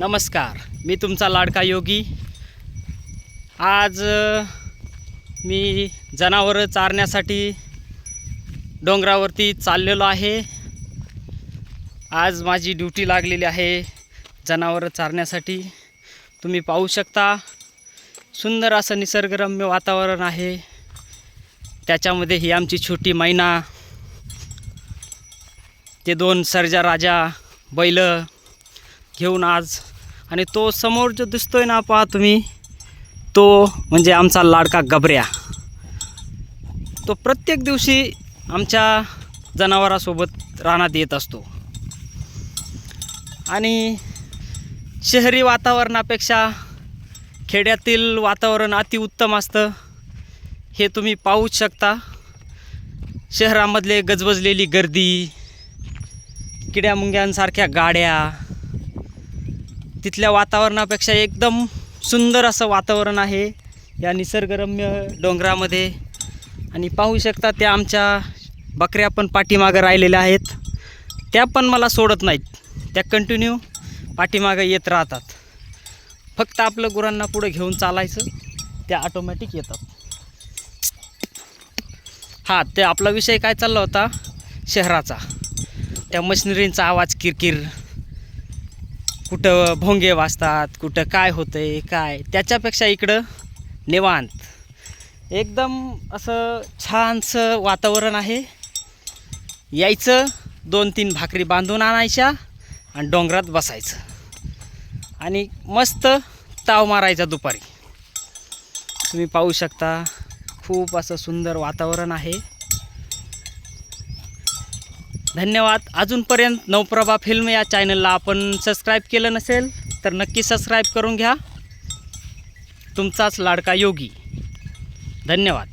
नमस्कार मी तुमचा लाडका योगी. आज मी जनावरं चारण्यासाठी डोंगरावरती चाललेलो आहे. आज माझी ड्युटी लागलेली आहे जनावरं चारण्यासाठी. तुम्ही पाहू शकता सुंदर असं निसर्गरम्य वातावरण आहे. त्याच्यामध्ये ही आमची छोटी मैना ते दोन सर्जा राजा बैल घेऊन आज आणि तो समोर जो दिसतोय ना पहा तुम्ही तो म्हणजे आमचा लाडका गबऱ्या. तो प्रत्येक दिवशी आमच्या जनावरासोबत रानात येत असतो. आणि शहरी वातावरणापेक्षा खेड्यातील वातावरण अतिउत्तम असतं हे तुम्ही पाहूच शकता. शहरामधले गजबजलेली गर्दी किड्यामुंग्यांसारख्या गाड्या तिथल्या वातावरणापेक्षा एकदम सुंदर असं वातावरण आहे. या निसर्गरम्य डोंगरामध्ये. आणि पाहू शकता त्या आमच्या बकऱ्या पण पाठीमागं राहिलेल्या आहेत. त्या पण मला सोडत नाहीत. त्या कंटिन्यू पाठीमागं येत राहतात. फक्त आपलं गुरांना पुढे घेऊन चालायचं. त्या ऑटोमॅटिक येतात. हां ते आपला विषय काय चालला होता? शहराचा. त्या मशिनरींचा आवाज किरकिर. कुठं भोंगे वाजतात कुठं काय होतंय काय? त्याच्यापेक्षा इकडं निवांत. एकदम असं छानसं वातावरण आहे. यायचं दोन तीन भाकरी बांधून आणायच्या आणि डोंगरात बसायचं. आणि मस्त ताव मारायचा दुपारी. तुम्ही पाहू शकता खूप असं सुंदर वातावरण आहे. धन्यवाद. अजूनपर्यंत नवप्रभा फिल्म या चॅनलला आपण सबस्क्राईब केलं नसेल तर नक्की सबस्क्राईब करून घ्या. तुमचाच लाडका योगी. धन्यवाद.